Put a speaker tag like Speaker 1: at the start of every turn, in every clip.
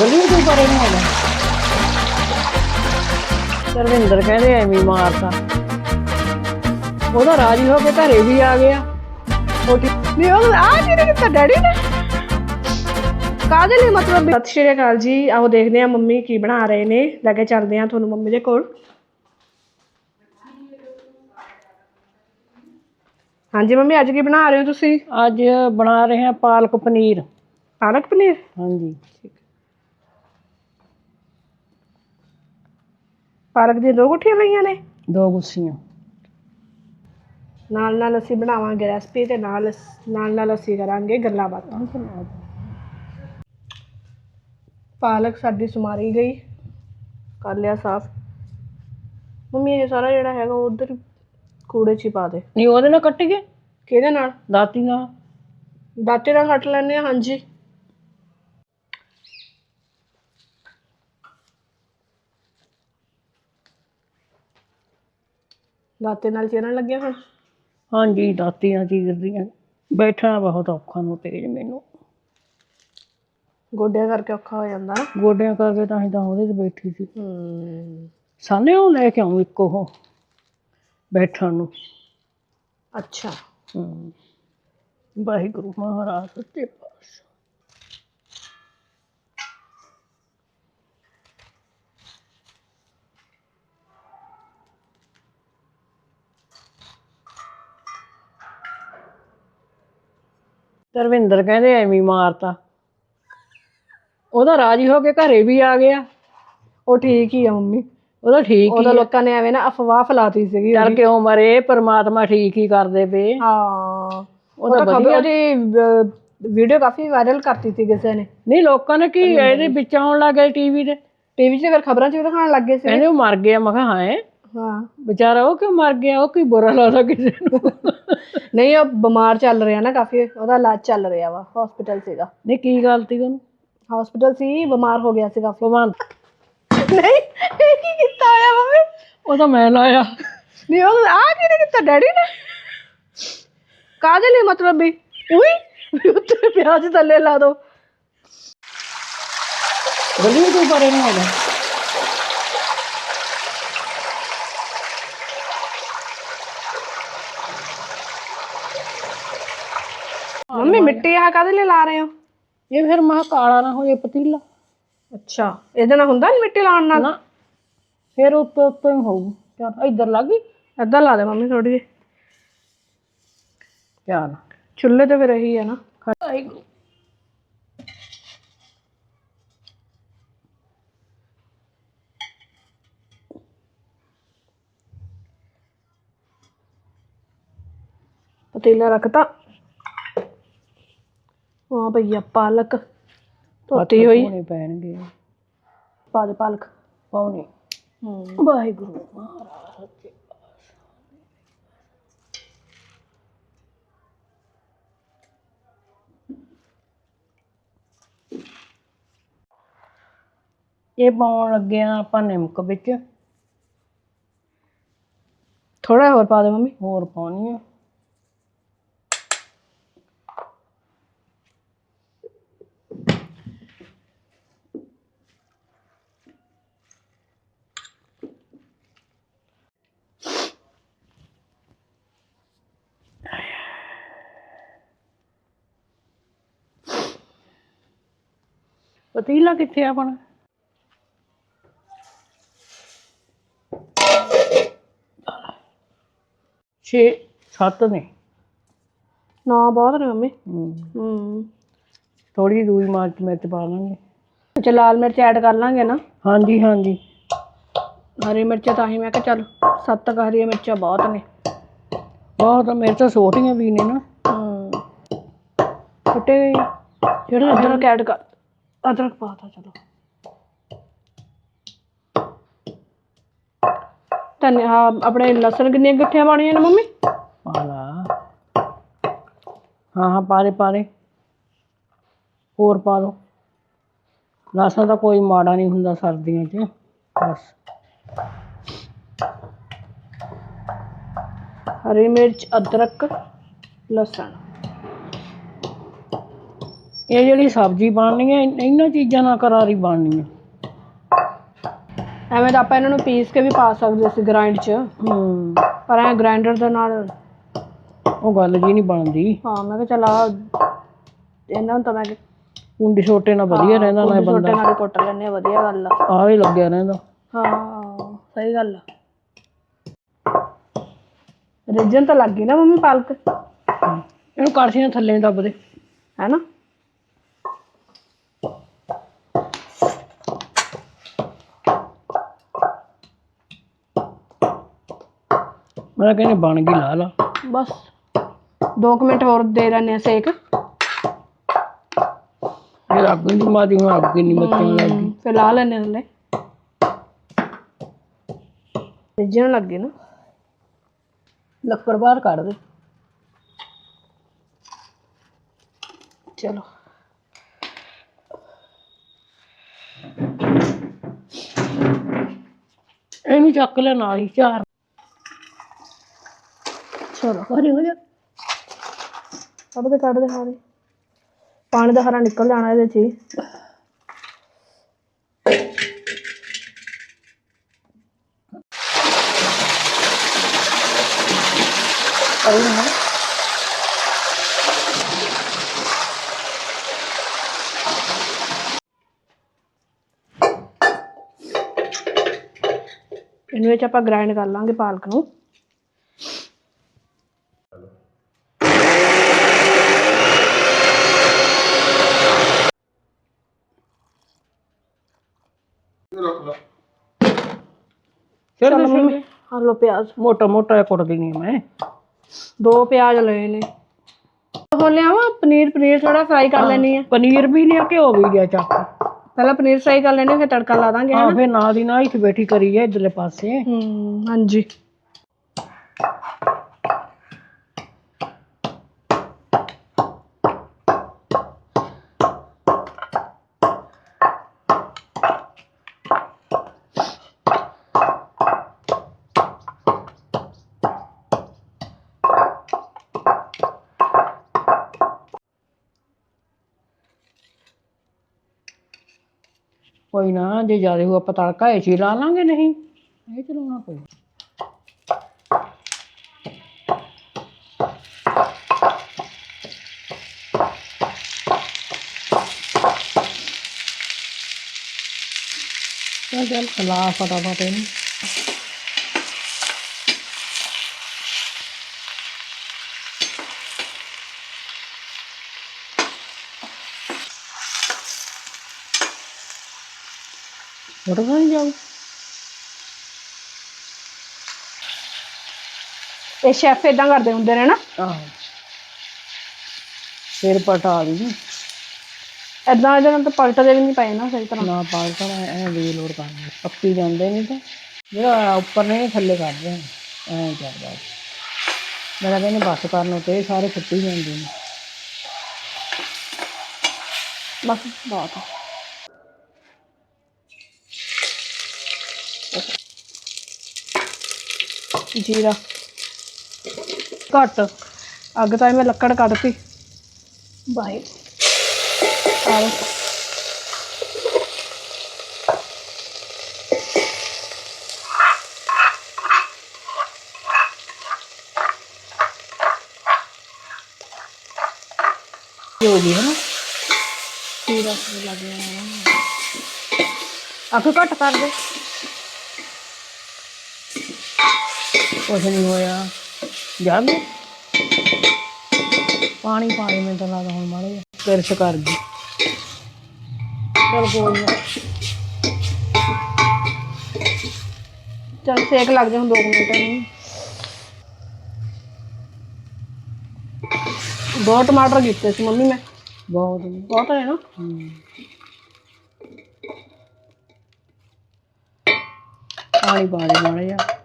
Speaker 1: ਗਲੀ ਤੋਂ ਪਰੇ ਨੂੰ ਆਉਣਾ ਸਰਵਿੰਦਰ ਕਹਿੰਦੇ ਐਵੇਂ ਮਾਰਤਾ। ਉਹਦਾ ਰਾਜੀ ਹੋ ਕੇ ਘਰੇ ਵੀ ਆ ਗਿਆ। ਉਹ
Speaker 2: ਨਹੀਂ ਉਹ ਆ ਕਿਹਨੇ ਕੀਤਾ ਡੈਡੀ ਨੇ। ਕਾਹਦੇ ਲਈ ਮਤਲਬ ਸਤਿ ਸ਼੍ਰੀ ਅਕਾਲ ਜੀ ਆਓ ਦੇਖਦੇ ਆ ਮੰਮੀ ਕੀ ਬਣਾ ਰਹੇ ਨੇ। ਲੈ ਕੇ ਚੱਲਦੇ ਆ ਤੁਹਾਨੂੰ ਮੰਮੀ ਦੇ ਕੋਲ। ਹਾਂਜੀ ਮੰਮੀ ਅੱਜ ਕੀ ਬਣਾ ਰਹੇ ਹੋ ਤੁਸੀਂ?
Speaker 1: ਅੱਜ ਬਣਾ ਰਹੇ ਹਾਂ ਪਾਲਕ ਪਨੀਰ।
Speaker 2: ਪਾਲਕ ਪਨੀਰ?
Speaker 1: ਹਾਂਜੀ।
Speaker 2: ਪਾਲਕ ਦੀਆਂ ਦੋ ਗੁੱਠੀਆਂ ਲਈਆਂ ਨੇ?
Speaker 1: ਦੋ ਗੁੱਸੀਆਂ
Speaker 2: ਨਾਲ ਨਾਲ ਅਸੀਂ ਬਣਾਵਾਂਗੇ ਰੈਸਪੀ ਤੇ ਨਾਲ ਨਾਲ ਨਾਲ ਅਸੀਂ ਕਰਾਂਗੇ ਗੱਲਾਂ ਬਾਤਾਂ। ਪਾਲਕ ਸਾਡੀ ਸੁਮਾਰੀ ਗਈ। ਕਰ ਲਿਆ ਸਾਫ਼। ਮੰਮੀ ਇਹ ਸਾਰਾ ਜਿਹੜਾ ਹੈਗਾ ਉਹ ਉਧਰ ਕੂੜੇ 'ਚ ਹੀ ਪਾ ਦੇ।
Speaker 1: ਨਹੀਂ ਉਹਦੇ ਨਾਲ ਕੱਟ ਗਏ?
Speaker 2: ਕਿਹਦੇ ਨਾਲ?
Speaker 1: ਦਾਤੀ ਨਾਲ
Speaker 2: ਦਾਤੇ ਨਾਲ ਕੱਟ ਲੈਣੇ ਹਾਂਜੀ। ਦਾਤੇ ਨਾਲ ਚੀਰਨ ਲੱਗੇ ਹੁਣ
Speaker 1: ਹਾਂਜੀ ਦਾਤੀ ਨਾਲ ਚੀਰਦੀਆਂ। ਬੈਠਣਾ ਬਹੁਤ ਔਖਾ ਨੂੰ ਤੇਜ ਮੈਨੂੰ।
Speaker 2: ਗੋਡਿਆਂ ਕਰਕੇ ਔਖਾ ਹੋ ਜਾਂਦਾ ਨਾ।
Speaker 1: ਗੋਡਿਆਂ ਕਰਕੇ ਤਾਂ ਹੀ ਤਾਂ ਉਹਦੇ ਤੇ ਬੈਠੀ ਸੀ।
Speaker 2: ਹੂੰ।
Speaker 1: ਸਾਨੇ ਉਹ ਲੈ ਕੇ ਆਉਂ ਇੱਕ ਉਹ ਬੈਠਣ ਨੂੰ।
Speaker 2: ਅੱਛਾ।
Speaker 1: ਹਮ। ਵਾਹਿਗੁਰੂ ਮਹਾਰਾਜ ਸੱਚੇ ਪਾਤਸ਼ਾਹ। ਤਰਵਿੰਦਰ ਕਹਿੰਦੇ ਐਵੇਂ ਹੀ ਮਾਰਤਾ। ਉਹਦਾ ਰਾਜੀ ਹੋ ਕੇ ਘਰੇ ਵੀ ਆ ਗਿਆ।
Speaker 2: ਉਹ ਠੀਕ ਹੀ ਆ ਮੰਮੀ।
Speaker 1: ਉਹਦਾ ਠੀਕ ਹੀ
Speaker 2: ਉਹਦਾ ਲੋਕਾਂ ਨੇ ਐਵੇਂ ਨਾ ਅਫਵਾਹ ਫੈਲਾਤੀ ਸੀਗੀ
Speaker 1: ਚੱਲ ਕਿਉਂ ਮਰੇ? ਪਰਮਾਤਮਾ ਠੀਕ ਹੀ ਕਰਦੇ ਪਏ।
Speaker 2: ਹਾਂ। ਖਬਰ ਉਹਦੀ ਵੀਡੀਓ ਕਾਫੀ ਵਾਇਰਲ ਕਰਤੀ ਸੀ ਕਿਸੇ ਨੇ।
Speaker 1: ਨਹੀਂ ਲੋਕਾਂ ਨੇ ਕੀ ਇਹਦੇ ਵਿੱਚ ਆਉਣ ਲੱਗ ਗਏ ਟੀਵੀ ਤੇ।
Speaker 2: ਟੀਵੀ 'ਚ ਫਿਰ ਖਬਰਾਂ 'ਚ ਵੀ ਦਿਖਾਉਣ ਲੱਗ ਗਏ ਸੀ।
Speaker 1: ਕਹਿੰਦੇ ਉਹ ਮਰ ਗਿਆ। ਮੈਂ ਕਿਹਾ ਹਾਂ
Speaker 2: ਹਾਂ।
Speaker 1: ਵਿਚਾਰਾ ਉਹ ਕਿਉਂ ਮਰ ਗਿਆ? ਉਹ ਕੀ ਬੁਰਾ ਲੱਗਦਾ ਕਿਸੇ ਨੂੰ।
Speaker 2: ਨਹੀਂ ਉਹ ਬਿਮਾਰ ਚੱਲ ਰਿਹਾ ਨਾ ਕਾਫੀ ਉਹਦਾ ਇਲਾਜ ਚੱਲ ਰਿਹਾ ਵਾ ਹਸਪੀਟਲ ਸੀਗਾ।
Speaker 1: ਨਹੀਂ ਕੀ ਗੱਲ ਤੀ ਉਹਨੂੰ?
Speaker 2: ਹਸਪੀਟਲ ਸੀ ਬਿਮਾਰ ਹੋ ਗਿਆ ਸੀ ਕਾਫੀ
Speaker 1: ਭਗਵਾਨ
Speaker 2: ਨਹੀਂ ਇਹ ਕੀ ਕੀਤਾ ਹੋਇਆ ਮੰਮੀ
Speaker 1: ਉਹ ਤਾਂ ਮੈਂ ਲਾਇਆ।
Speaker 2: ਨਹੀਂ ਉਹ ਆ ਕਿਹਨੇ ਕੀਤਾ? ਡੈਡੀ ਨੇ? ਕਾਹਦੇ ਲਈ ਮਤਲਬ ਵੀ? ਉਈ ਉੱਤੇ ਪਿਆਜ਼ ਥੱਲੇ ਲਾ ਦੋ।
Speaker 1: ਗਲੀ ਤੋਂ ਪਰੇ ਨੂੰ ਆਉਣਾ
Speaker 2: ਮੰਮੀ ਮਿੱਟੀ ਆ ਕਾਹਦੇ ਲਈ ਲਾ ਰਹੇ ਹੋ?
Speaker 1: ਇਹ ਫਿਰ ਮਹਾ ਕਾਲਾ ਨਾ ਹੋ ਜਾਏ ਪਤੀਲਾ।
Speaker 2: ਅੱਛਾ ਇਹਦੇ ਨਾਲ ਹੁੰਦਾ ਨੀ ਮਿੱਟੀ ਲਾਉਣ ਨਾਲ?
Speaker 1: ਨਾ ਫਿਰ ਉੱਤੇ ਉੱਤੇ ਹੀ ਹੋਊ। ਚੱਲ ਇੱਧਰ ਲੱਗ ਗਈ।
Speaker 2: ਏਦਾਂ ਲਾ ਦੇ ਮੰਮੀ ਥੋੜੀ ਜਿਹੀ।
Speaker 1: ਚੱਲ।
Speaker 2: ਚੁੱਲ੍ਹੇ ਤੇ ਫਿਰ ਇਹੀ ਹੈ ਨਾ। ਪਤੀਲਾ ਰੱਖਤਾ। ਹਾਂ ਭਈਆ ਪਾਲਕ। ਧੋਤੀ ਹੋਈ।
Speaker 1: ਪਾਉਣੇ ਪੈਣਗੇ।
Speaker 2: ਪਾ ਦੇ ਪਾਲਕ।
Speaker 1: ਪਾਉਣੇ।
Speaker 2: ਹੂੰ।
Speaker 1: ਵਾਹਿਗੁਰੂ ਮਹਾਰਾਜ ਇਹ ਪਾਉਣ ਲੱਗੇ ਆ ਆਪਾਂ ਨਿਮਕ ਵਿੱਚ।
Speaker 2: ਥੋੜਾ ਹੋਰ ਪਾ ਦੇ ਮੰਮੀ।
Speaker 1: ਹੋਰ ਪਾਉਣੀ ਆ। ਪਤੀਲਾ ਕਿੱਥੇ ਆ ਆਪਣਾ। ਛੇ ਸੱਤ ਨੇ।
Speaker 2: ਨਾ ਬਹੁਤ ਨੇ ਮੰਮੀ।
Speaker 1: ਹੂੰ। ਥੋੜੀ ਰੂਈ ਮਾਰਚ ਮਿਰਚ ਪਾ ਲਾਂਗੇ।
Speaker 2: ਚ ਲਾਲ ਮਿਰਚ ਐਡ ਕਰ ਲਾਂਗੇ ਨਾ।
Speaker 1: ਹਾਂਜੀ ਹਾਂਜੀ।
Speaker 2: ਹਰੀ ਮਿਰਚ ਤਾਂ ਹੀ ਮੈਂ ਕਿਹਾ ਚੱਲ ਸੱਤ ਕੁ ਹਰੀਆਂ ਮਿਰਚਾਂ ਬਹੁਤ ਨੇ।
Speaker 1: ਬਹੁਤ ਮਿਰਚਾਂ ਛੋਟੀਆਂ ਵੀ ਨੇ ਨਾ।
Speaker 2: ਹੂੰ। ਗਈ ਜਿਹੜਾ ਅਦਰਕ ਐਡ ਕਰ ਅਦਰਕ ਪਾਤਾ ਚਲੋ। ਹਾਂ, ਆਪਣੇ ਲਸਣ ਕਿੰਨੀਆਂ ਗੁੱਠੀਆਂ ਪਾਉਣੀਆਂ ਨੇ ਮੰਮੀ?
Speaker 1: ਪਾ ਲਾ। ਹਾਂ ਹਾਂ ਪਾ ਦੇ ਪਾ ਦੇ। ਹੋਰ ਪਾ ਦੋ। ਲਸਣ ਤਾਂ ਕੋਈ ਮਾੜਾ ਨਹੀਂ ਹੁੰਦਾ ਸਰਦੀਆਂ 'ਚ ਬਸ।
Speaker 2: ਹਰੀ ਮਿਰਚ ਅਦਰਕ ਲਸਣ।
Speaker 1: ਇਹ ਜਿਹੜੀ ਸਬਜ਼ੀ ਬਣਨੀ ਹੈ ਇਹਨਾਂ ਚੀਜ਼ਾਂ ਨਾਲ ਕਰਾਰੀ ਬਣਨੀ ਹੈ।
Speaker 2: ਐਵੇਂ ਤਾਂ ਆਪਾਂ ਇਹਨਾਂ ਨੂੰ ਪੀਸ ਕੇ ਵੀ ਪਾ ਸਕਦੇ ਸੀ ਗ੍ਰਾਈਂਡ 'ਚ।
Speaker 1: ਹੂੰ।
Speaker 2: ਪਰ ਐ ਗ੍ਰਾਈਂਡਰ ਦੇ ਨਾਲ
Speaker 1: ਉਹ ਗੱਲ ਜੀ ਨਹੀਂ ਬਣਦੀ।
Speaker 2: ਹਾਂ ਮੈਂ ਕਿਹਾ ਚਲ ਆ ਇਹਨਾਂ ਨੂੰ ਤਾਂ ਮੈਂ
Speaker 1: ਕੁੰਡੀ ਛੋਟੇ ਨਾਲ ਵਧੀਆ ਰਹਿੰਦਾ ਨਾ
Speaker 2: ਛੋਟੇ
Speaker 1: ਬੰਦਾ
Speaker 2: ਨਾਲ ਹੀ ਕੁੱਟ ਲੈਣੇ ਵਧੀਆ ਗੱਲ ਆ।
Speaker 1: ਆਹ ਹੀ ਲੱਗਿਆ ਰਹਿੰਦਾ।
Speaker 2: ਹਾਂ ਸਹੀ ਗੱਲ ਆ। ਰਿਜਨ ਤਾਂ ਲੱਗ ਗਈ ਨਾ ਮੰਮੀ ਪਾਲਕ।
Speaker 1: ਇਹਨੂੰ ਕੜਛੀ ਨਾਲ ਥੱਲੇ ਦੱਬ ਦੇ।
Speaker 2: ਹੈ
Speaker 1: ਮੈਂ ਕਹਿੰਦੇ ਬਣ ਗਈ ਲਾ ਲਾ
Speaker 2: ਬਸ 2 ਮਿੰਟ ਹੋਰ ਦੇ ਲੈਣੇ ਆ ਸੇਕ।
Speaker 1: ਫਿਰ ਅੱਗ ਨਹੀਂ ਮਾਦੀ ਹੁਣ ਅੱਗ ਨਹੀਂ ਮੱਚਣ ਲੱਗੀ
Speaker 2: ਫਿਰ ਲਾ ਲੈਣੇ ਥੱਲੇ। ਰਿਜਨ ਲੱਗ ਨਾ।
Speaker 1: ਲੱਕੜ ਬਾਹਰ ਕੱਢ ਦੇ।
Speaker 2: ਚਲੋ।
Speaker 1: ਇਹਨੂੰ ਚੱਕ ਲੈ ਨਾਲ ਹੀ ਚਾਰ
Speaker 2: ਚਲੋ
Speaker 1: ਹਰੇ ਹੋ ਜਾ
Speaker 2: ਕੱਢ ਦੇ ਕੱਢ ਦੇ ਸਾਰੇ। ਪਾਣੀ ਦਾ ਹਰਾ ਨਿਕਲ ਜਾਣਾ ਇਹਦੇ ਚ ਹੀ।
Speaker 1: ਅਰੇ ਨਾ
Speaker 2: ਇਹਨੂੰ ਵਿੱਚ ਆਪਾਂ ਗ੍ਰਾਈਂਡ ਕਰ ਲਾਂਗੇ ਪਾਲਕ ਨੂੰ।
Speaker 1: ਫਿਰ
Speaker 2: ਚਲੋ ਮੰਮੀ ਆ ਲਓ ਪਿਆਜ਼।
Speaker 1: ਮੋਟਾ ਮੋਟਾ ਕੁੱਟ ਦੇਣੀ ਮੈਂ।
Speaker 2: ਦੋ ਪਿਆਜ਼ ਲਏ ਨੇ। ਹੋ ਲਿਆਵਾਂ ਪਨੀਰ ਪਨੀਰ ਥੋੜਾ ਫਰਾਈ ਕਰ ਲੈਣੀ ਆ
Speaker 1: ਪਨੀਰ ਵੀ ਲਿਆ ਘਿਓ ਵੀ ਲਿਆ ਚੱਕ।
Speaker 2: ਪਹਿਲਾਂ ਪਨੀਰ ਫਰਾਈ ਕਰ ਲੈਣੇ ਫਿਰ ਤੜਕਾ ਲਾ ਦਾਂਗੇ
Speaker 1: ਹਾਂ ਫਿਰ ਨਾਲ ਦੀ ਨਾਲ ਇੱਥੇ ਬੈਠੀ ਕਰੀ ਜਾ ਇਧਰਲੇ ਪਾਸੇ।
Speaker 2: ਹੂੰ ਹਾਂਜੀ।
Speaker 1: ਕੋਈ ਨਾ, ਜੇ ਜ਼ਿਆਦਾ ਹੋ ਆਪਾਂ ਤੜਕਾ ਇਹ 'ਚ ਹੀ ਲਾ ਲਾਂਗੇ, ਨਹੀਂ। ਇਹ ਚਲਾਉਣਾ ਕੋਈ। ਚੱਲ ਚੱਲ ਖਲਾ ਫਟਾਫਟ ਇਹਨੂੰ। ਵੜ ਨਹੀਂ ਜਾਊ।
Speaker 2: ਇਹ ਸ਼ੈਫ ਇਦਾਂ ਕਰਦੇ ਹੁੰਦੇ ਨੇ ਨਾ।
Speaker 1: ਆਹੋ। ਫਿਰ ਪਟਾ ਦੀ
Speaker 2: ਇਦਾਂ ਇਹਦੇ ਨਾਲ ਤਾਂ ਪਲਟਦੇ ਵੀ ਨਹੀਂ ਪਏ ਨਾ ਸਹੀ ਤਰ੍ਹਾਂ।
Speaker 1: ਨਾ ਪਾਲ ਕਰ ਐ ਵੀ ਲੋੜ ਕਰਨੀ ਪੱਕੀ ਜਾਂਦੇ ਨਹੀਂ ਤਾਂ। ਜਿਹੜਾ ਉੱਪਰ ਨਹੀਂ ਥੱਲੇ ਕਰਦੇ ਐ ਕਰਦਾ ਮੇਰਾ ਕਹਿੰਦੇ ਬਸ ਕਰਨ ਤੇ ਇਹ ਸਾਰੇ ਫੁੱਟੀ ਜਾਂਦੇ ਨੇ।
Speaker 2: ਬਸ ਬਹੁਤ। ਆ। ਜੀਰਾ।
Speaker 1: ਘੱਟ।
Speaker 2: ਅੱਗ ਤਾਂ ਮੈਂ ਲੱਕੜ ਕੱਢਤੀ।
Speaker 1: ਬਾਈ
Speaker 2: ਆਲੋ
Speaker 1: ਹੋ ਗਈ ਹੈ ਨਾ?
Speaker 2: ਜੀਰਾ ਵੀ ਲੱਗ ਜਾਣਾ ਅੱਗ ਘੱਟ ਕਰ ਦੇ।
Speaker 1: ਕੁਛ ਨਹੀਂ ਹੋਇਆ। ਜਾ ਮੈਂ ਪਾਣੀ ਪਾਣੀ ਮੈਨੂੰ ਤਾਂ ਲੱਗਦਾ ਹੁਣ ਮਾੜੇ ਕਿਰਚ ਕਰ ਗਈ ਚਲ ਕੋਈ ਨਾ।
Speaker 2: ਚਲ ਸੇਕ ਲੱਗ ਜਾ ਹੁਣ 2 ਮਿੰਟ ਨੂੰ ਦੋ ਟਮਾਟਰ ਕੀਤੇ ਸੀ ਮੰਮੀ ਮੈਂ।
Speaker 1: ਬਹੁਤ।
Speaker 2: ਬਹੁਤ ਹੈ ਨਾ।
Speaker 1: ਪਾਣੀ ਪਾ ਦੇ ਮਾੜਾ ਜਿਹਾ।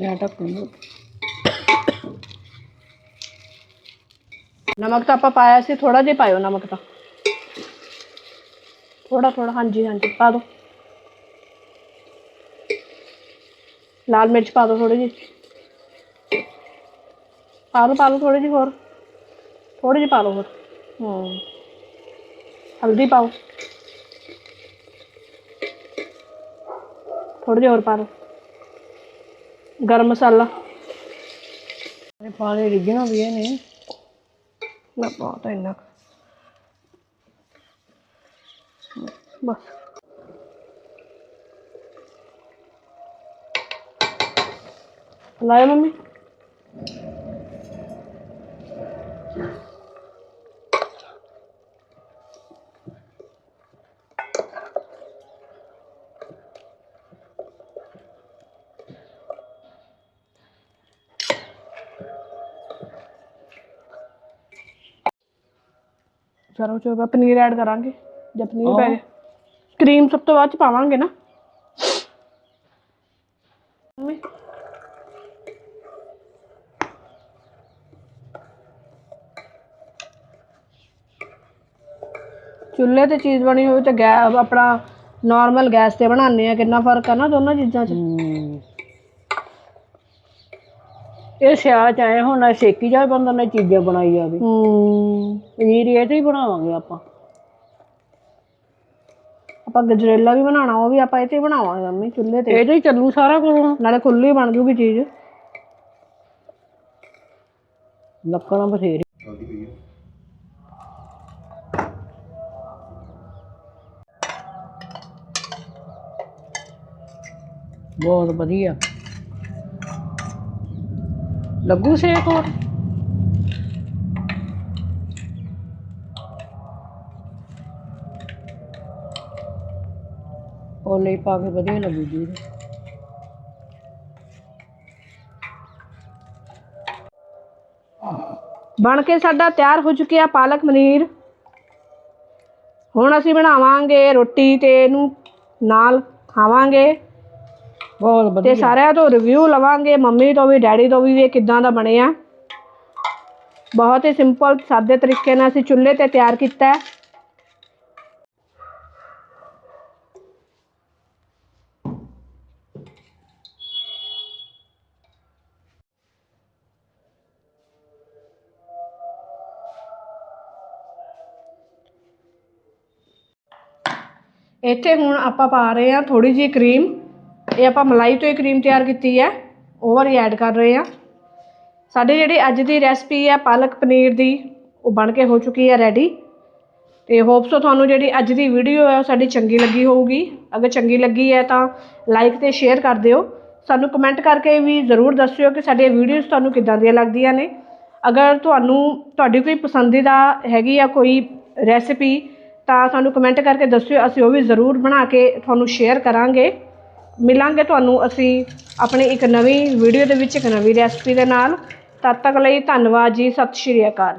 Speaker 1: ਮੈਂ ਢੱਕਣ ਨੂੰ
Speaker 2: ਨਮਕ ਤਾਂ ਆਪਾਂ ਪਾਇਆ ਸੀ ਥੋੜਾ ਜਿਹਾ ਪਾਇਓ ਨਮਕ ਤਾਂ ਥੋੜਾ ਥੋੜਾ ਹਾਂਜੀ ਹਾਂਜੀ ਪਾ ਦਿਓ ਲਾਲ ਮਿਰਚ ਪਾ ਦਿਓ ਥੋੜੀ ਜਿਹੀ ਪਾ ਦਿਓ ਪਾ ਦਿਓ ਥੋੜੀ ਜਿਹੀ ਹੋਰ ਥੋੜੀ ਜਿਹੀ ਪਾ ਲਓ ਹੋਰ ਹੂੰ ਹਲਦੀ ਪਾਓ ਥੋੜਾ ਜਿਹਾ ਹੋਰ ਪਾ ਲਓ ਗਰਮ ਮਸਾਲਾ
Speaker 1: ਇਹ ਪਾਲੇ ਰਿਜਣਾ ਵੀ ਇਹ ਨੇ
Speaker 2: ਨਾ ਬਹੁਤ ਹੈ ਇੰਨਾ ਕੁ। ਬਸ ਚਲੋ ਚਲੋ ਪਨੀਰ ਐਡ ਕਰਾਂਗੇ ਜਦ ਪਨੀਰ ਪੈ ਕਰੀਮ ਸਭ ਤੋਂ ਬਾਅਦ ਚ ਪਾਵਾਂਗੇ ਨਾ। ਚੁੱਲ੍ਹੇ ਤੇ ਚੀਜ਼ ਬਣੀ ਹੋਵੇ ਤੇ ਗੈ ਆਪਣਾ ਨਾਰਮਲ ਗੈਸ ਤੇ ਬਣਾਉਂਦੇ ਆ ਕਿੰਨਾ ਫ਼ਰਕ ਆ ਨਾ ਦੋਨਾਂ ਚੀਜ਼ਾਂ 'ਚ।
Speaker 1: ਇਹ ਸਿਆਲ ਚ ਆਏ ਹੁਣ ਸੇਕੀ ਜਾਵੇ ਬੰਦਾ ਨੇ ਚੀਜ਼ਾਂ ਬਣਾਈ ਜਾਵੇ।
Speaker 2: ਹੂੰ।
Speaker 1: ਪਨੀਰ ਇਹ ਤੇ ਹੀ ਬਣਾਵਾਂਗੇ ਆਪਾਂ।
Speaker 2: ਆਪਾਂ ਗਜਰੇਲਾ ਵੀ ਬਣਾਉਣਾ ਉਹ ਵੀ ਆਪਾਂ ਇਹ ਤੇ ਹੀ ਬਣਾਵਾਂਗੇ ਮੰਮੀ ਚੁੱਲ੍ਹੇ ਤੇ।
Speaker 1: ਇਹ ਤੇ ਹੀ ਚੱਲੂ ਸਾਰਾ ਕੁਝ
Speaker 2: ਨਾਲੇ ਖੁੱਲੀ ਬਣ ਜੂਗੀ ਚੀਜ਼।
Speaker 1: ਲੱਕੜਾਂ ਬਥੇਰੀ ਬਹੁਤ ਵਧੀਆ। ਲੱਗੂ ਸੇਕ ਹੋਰ? ਉਹ ਲਈ ਪਾ ਕੇ ਵਧੀਆ ਲੱਗੂ ਜੀ।
Speaker 2: ਬਣ ਕੇ ਸਾਡਾ ਤਿਆਰ ਹੋ ਚੁੱਕਿਆ ਪਾਲਕ ਪਨੀਰ। ਹੁਣ ਅਸੀਂ ਬਣਾਵਾਂਗੇ ਰੋਟੀ ਤੇ ਇਹਨੂੰ ਨਾਲ ਖਾਵਾਂਗੇ।
Speaker 1: ਬਹੁਤ
Speaker 2: ਤੇ
Speaker 1: ਵਧੀਆ।
Speaker 2: ਸਾਰਿਆਂ ਤੋਂ ਰਿਵਿਊ ਲਵਾਂਗੇ ਮੰਮੀ ਤੋਂ ਵੀ ਡੈਡੀ ਤੋਂ ਵੀ ਵੀ ਇਹ ਕਿੱਦਾਂ ਦਾ ਬਣਿਆ। ਬਹੁਤ ਹੀ ਸਿੰਪਲ ਸਾਦੇ ਤਰੀਕੇ ਨਾਲ ਅਸੀਂ ਚੁੱਲ੍ਹੇ ਤੇ ਤਿਆਰ ਕੀਤਾ ਹੈ। ਇੱਥੇ ਹੁਣ ਆਪਾਂ ਪਾ ਰਹੇ ਹਾਂ ਥੋੜੀ ਜਿਹੀ ਕਰੀਮ ਇਹ ਆਪਾਂ ਮਲਾਈ ਤੋਂ ਹੀ ਕਰੀਮ ਤਿਆਰ ਕੀਤੀ ਹੈ। ਉਹ ਵਾਲੀ ਐਡ ਕਰ ਰਹੇ ਹਾਂ। ਸਾਡੀ ਜਿਹੜੀ ਅੱਜ ਦੀ ਰੈਸਪੀ ਹੈ, ਪਾਲਕ ਪਨੀਰ ਦੀ, ਉਹ ਬਣ ਕੇ ਹੋ ਚੁੱਕੀ ਹੈ ਰੈਡੀ ਤੇ ਹੋਪਸ ਤੁਹਾਨੂੰ ਜਿਹੜੀ ਅੱਜ ਦੀ ਵੀਡੀਓ ਹੈ, ਉਹ ਸਾਡੀ ਚੰਗੀ ਲੱਗੀ ਹੋਊਗੀ। ਅਗਰ ਚੰਗੀ ਲੱਗੀ ਹੈ ਤਾਂ ਲਾਈਕ ਤੇ ਸ਼ੇਅਰ ਕਰ ਦਿਓ। ਸਾਨੂੰ ਕਮੈਂਟ ਕਰਕੇ ਵੀ ਜ਼ਰੂਰ ਦੱਸਿਓ ਕਿ ਸਾਡੀਆਂ ਵੀਡੀਓਜ਼ ਤੁਹਾਨੂੰ ਕਿੱਦਾਂ ਦੀਆਂ ਲੱਗਦੀਆਂ ਨੇ। ਅਗਰ ਤੁਹਾਨੂੰ, ਤੁਹਾਡੀ ਕੋਈ ਪਸੰਦੀਦਾ ਹੈਗੀ ਆ ਕੋਈ ਰੈਸਿਪੀ ਤਾਂ ਸਾਨੂੰ ਕਮੈਂਟ ਕਰਕੇ ਦੱਸਿਓ। ਅਸੀਂ ਉਹ ਵੀ ਜ਼ਰੂਰ ਬਣਾ ਕੇ ਤੁਹਾਨੂੰ ਸ਼ੇਅਰ ਕਰਾਂਗੇ। ਮਿਲਾਂਗੇ ਤੁਹਾਨੂੰ ਅਸੀਂ ਆਪਣੀ ਇੱਕ ਨਵੀਂ ਵੀਡੀਓ ਦੇ ਵਿੱਚ, ਇੱਕ ਨਵੀਂ ਰੈਸਪੀ ਦੇ ਨਾਲ। ਤਦ ਤੱਕ ਲਈ ਧੰਨਵਾਦ ਜੀ, ਸਤਿ ਸ਼੍ਰੀ ਅਕਾਲ।